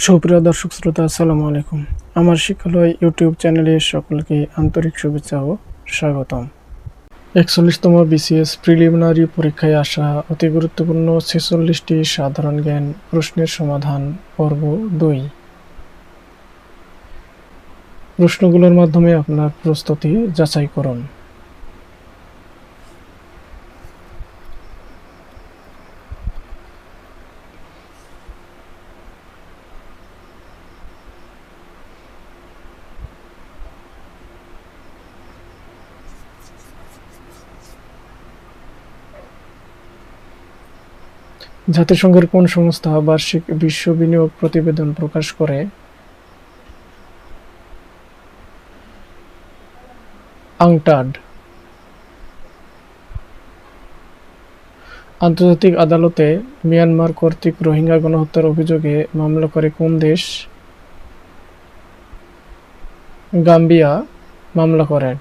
সুপ্রিয় দর্শক শ্রোতা, আসসালামু আলাইকুম। আমার শিক্ষালয় ইউটিউব চ্যানেলে সকলকে আন্তরিক শুভেচ্ছা ও স্বাগতম। একচল্লিশতম বিসিএস প্রিলিমিনারি পরীক্ষায় আসা অতি গুরুত্বপূর্ণ ছেচল্লিশটি সাধারণ জ্ঞান প্রশ্নের সমাধান পর্ব দুই। প্রশ্নগুলোর মাধ্যমে আপনার প্রস্তুতি যাচাই করুন। জাতিসংঘের কোন সংস্থা বার্ষিক বিশ্ব বিনিয়োগ প্রতিবেদন প্রকাশ করে? আংটাড। আন্তর্জাতিক আদালতে মিয়ানমার কর্তৃক রোহিঙ্গা গণহত্যার অভিযোগে মামলা করে কোন দেশ? গাম্বিয়া, মামলা করেন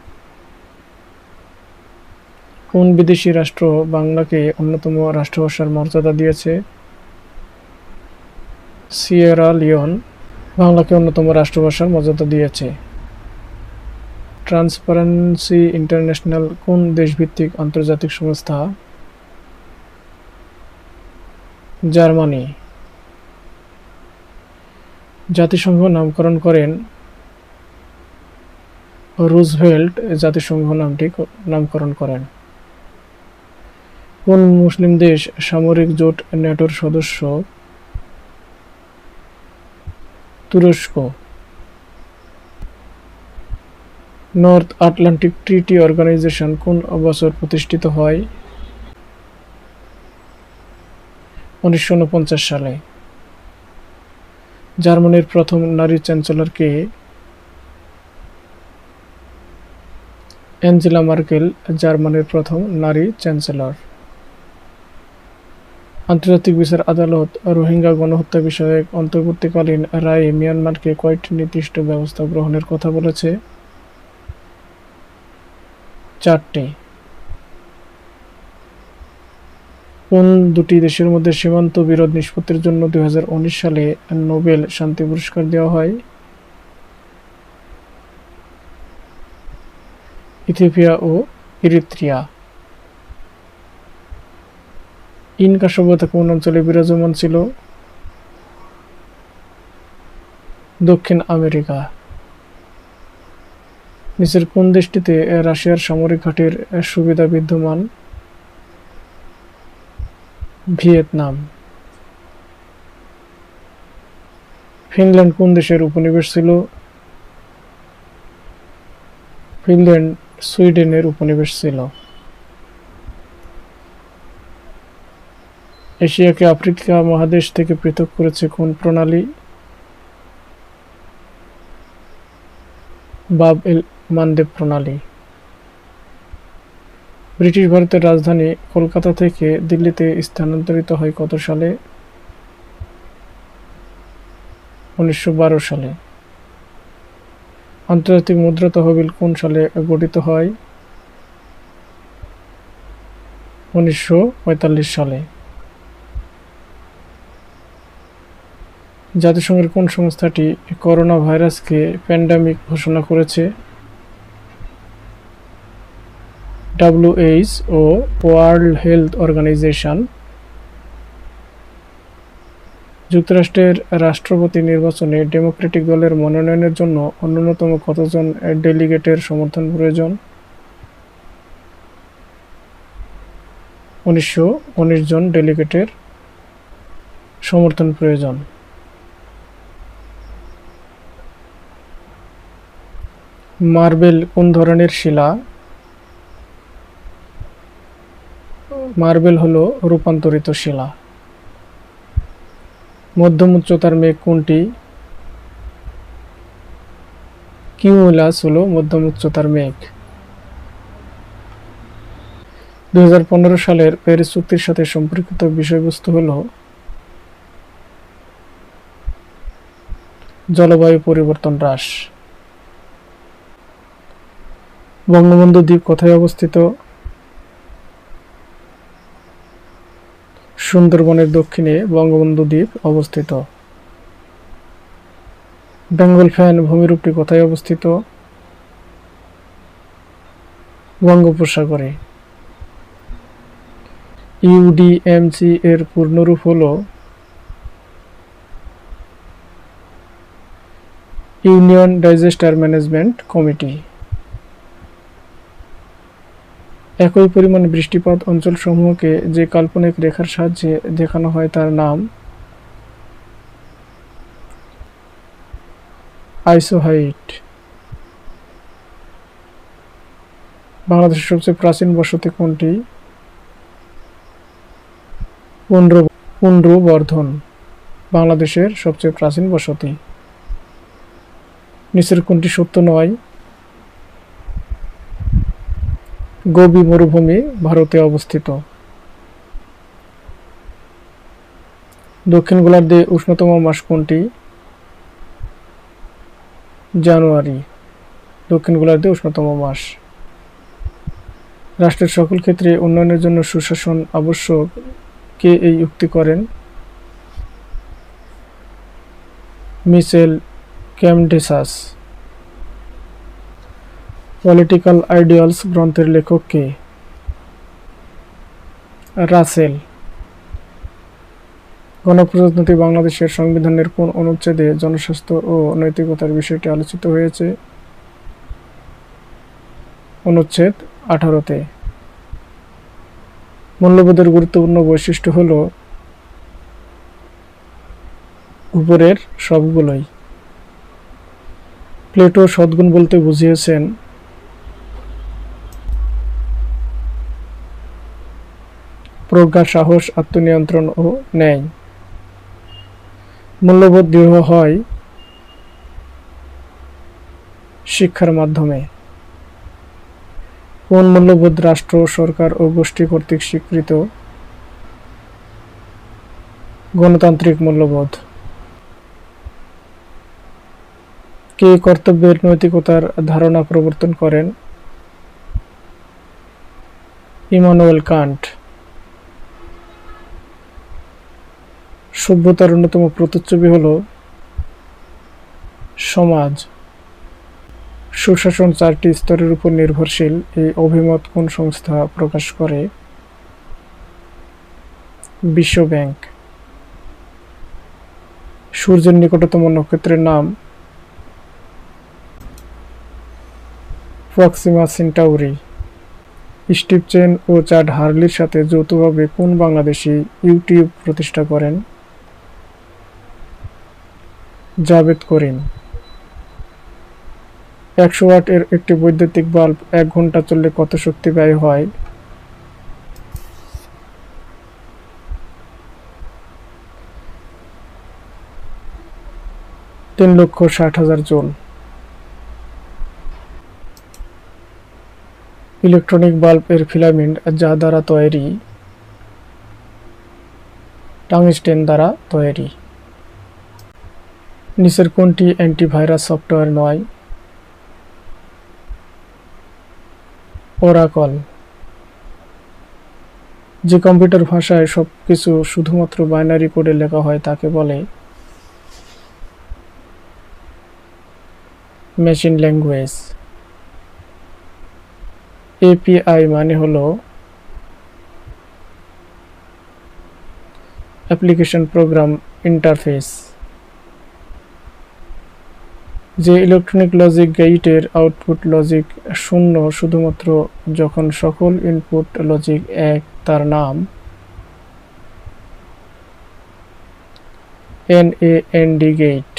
কোন বিদেশি রাষ্ট্র বাংলাকে অন্যতম রাষ্ট্রভাষার মর্যাদা দিয়েছে? সিয়েরা লিওন বাংলাকে অন্যতম রাষ্ট্রভাষার মর্যাদা দিয়েছে। ট্রান্সপারেন্সি ইন্টারন্যাশনাল কোন দেশভিত্তিক আন্তর্জাতিক সংস্থা? জার্মানি। জাতিসংঘ নামকরণ করেন রুজভেল্ট, জাতিসংঘ নামটি নামকরণ করেন। কোন মুসলিম দেশ সামরিক জোট ন্যাটোর সদস্য? তুরস্ক। নর্থ আটলান্টিক ট্রিটি অর্গানাইজেশন কোন বছর প্রতিষ্ঠিত হয়? উনিশশো উনপঞ্চাশ সালে। জার্মানির প্রথম নারী চ্যান্সেলর কে? অ্যাঞ্জেলা মার্কেল জার্মানির প্রথম নারী চ্যান্সেলর। আন্তর্জাতিক বিচার আদালত রোহিঙ্গা গণহত্যা বিষয়ক অন্তর্বর্তীকালীন রায়ে মিয়ানমারকে কয়েকটি নির্দিষ্ট ব্যবস্থা গ্রহণের কথা বলেছে। চারটি। কোন দুটি দেশের মধ্যে সীমান্ত বিরোধ নিষ্পত্তির জন্য দুই হাজার উনিশ সালে নোবেল শান্তি পুরস্কার দেওয়া হয়? ইথিওপিয়া ও ইরিত্রিয়া। ইনকা সভ্যতা কোন অঞ্চলে বিরাজমান ছিল? দক্ষিণ আমেরিকা। নিচের কোন দেশটিতে রাশিয়ার সামরিক ঘাঁটির সুবিধা বিদ্যমান? ভিয়েতনাম। ফিনল্যান্ড কোন দেশের উপনিবেশ ছিল? ফিনল্যান্ড, সুইডেনের উপনিবেশ ছিল। এশিয়াকে, আফ্রিকা মহাদেশ থেকে পৃথক করেছে কোন প্রণালী? বাব এল মানদেব প্রণালী। ব্রিটিশ ভারতের রাজধানী কলকাতা থেকে দিল্লিতে স্থানান্তরিত হয় কত সালে? উনিশশো বারো সালে। আন্তর্জাতিক মুদ্রা তহবিল কোন সালে গঠিত হয়? উনিশশো পঁয়তাল্লিশ সালে। জাতিসংঘের কোন সংস্থাটি করোনা ভাইরাসকে প্যান্ডামিক ঘোষণা করেছে? WH O world health organisation. যুক্তরাষ্ট্রের রাষ্ট্রপতি নির্বাচনে ডেমোক্রেটিক দলের মনোনয়নের জন্য অন্যতম কতজন ডেলিগেটের সমর্থন প্রয়োজন? উনিশশো জন ডেলিগেটের সমর্থন প্রয়োজন। মার্বেল কোন ধরনের শিলা? মার্বেল হলো রূপান্তরিত শিলা। মধ্যম উচ্চতার মেঘ কোনটি? কিউলাস হলো মধ্যম উচ্চতার মেঘ। দুই হাজার পনেরো সালের প্যারিস চুক্তির সাথে সম্পর্কিত বিষয়বস্তু হলো জলবায়ু পরিবর্তন হ্রাস। বঙ্গবন্ধু দ্বীপ কোথায় অবস্থিত? সুন্দরবনের দক্ষিণে বঙ্গবন্ধু দ্বীপ অবস্থিত। বেঙ্গল ফ্যান ভূমিরূপটি কোথায় অবস্থিত? বঙ্গোপসাগরে। ইউডিএমসি এর পূর্ণরূপ হল ইউনিয়ন ডাইজেস্টার ম্যানেজমেন্ট কমিটি। একই পরিমাণ বৃষ্টিপাত অঞ্চলসমূহকে যে কাল্পনিক রেখার সাহায্যে দেখানো হয় তার নাম আইসোহাইট। বাংলাদেশের সবচেয়ে প্রাচীন বসতি কোনটি? পুন্ড্র পুন্ড্রবর্ধন বাংলাদেশের সবচেয়ে প্রাচীন বসতি। নিচের কোনটি সত্য নয়? গোবি মরুভূমি ভারতে অবস্থিত। দক্ষিণ গোলার্ধে উষ্ণতম মাস কোনটি? জানুয়ারি। দক্ষিণ গোলার্ধে উষ্ণতম মাস। রাষ্ট্রের সকল ক্ষেত্রে উন্নয়নের জন্য সুশাসন আবশ্যক। কে এই উক্তি করেন? মিচেল ক্যামডেসাস। পলিটিক্যাল আইডিয়ালস গ্রন্থের লেখক কে? রাসেল। গণপ্রজাতন্ত্রী বাংলাদেশের সংবিধানের কোন অনুচ্ছেদে জনস্বাস্থ্য ও নৈতিকতার বিষয়টি আলোচিত হয়েছে? অনুচ্ছেদ আঠারোতে। মূল্যবোধের গুরুত্বপূর্ণ বৈশিষ্ট্য হল উপরের সবগুলোই। প্লেটো সদ্গুণ বলতে বুঝিয়েছেন প্রজ্ঞা, সাহস, আত্মনিয়ন্ত্রণ ও ন্যায়। মূল্যবোধ দৃঢ় হয় শিক্ষার মাধ্যমে। কোন মূল্যবোধ রাষ্ট্র, সরকার ও গোষ্ঠী কর্তৃক স্বীকৃত? গণতান্ত্রিক মূল্যবোধ। কে কর্তব্যের নৈতিকতার ধারণা প্রবর্তন করেন? Immanuel Kant. সভ্যতার অন্যতম প্রতিচ্ছবি হল সমাজ। সুশাসন চারটি স্তরের উপর নির্ভরশীল, এই অভিমত কোন সংস্থা প্রকাশ করে? বিশ্ব ব্যাংক। সূর্যের নিকটতম নক্ষত্রের নাম প্রক্সিমা সেন্টাউরি। স্টিভ চেন ও চাড হার্লির সাথে যৌথভাবে কোন বাংলাদেশি ইউটিউব প্রতিষ্ঠা করেন? জাভেদ করিম। একশো ওয়াট এর একটি বৈদ্যুতিক বাল্ব এক ঘণ্টা চললে কত শক্তি ব্যয় হয়? তিন লক্ষ ষাট হাজার জুল ইলেকট্রনিক বাল্ব এর ফিলামেন্ট যা দ্বারা তৈরি, টাংস্টেন দ্বারা তৈরি। নিচের কোনটি অ্যান্টিভাইরাস সফটওয়্যার নয়? ওরাকল যে কম্পিউটার ভাষায় সব কিছু শুধুমাত্র বাইনারি কোডে লেখা হয়, তাকে বলে মেশিন ল্যাঙ্গুয়েজ এপিআই মানে হলো অ্যাপ্লিকেশন প্রোগ্রাম ইন্টারফেস যে ইলেকট্রনিক লজিক গেইটের আউটপুট লজিক শূন্য শুধুমাত্র যখন সকল ইনপুট লজিক এক, তার নাম N A N D gate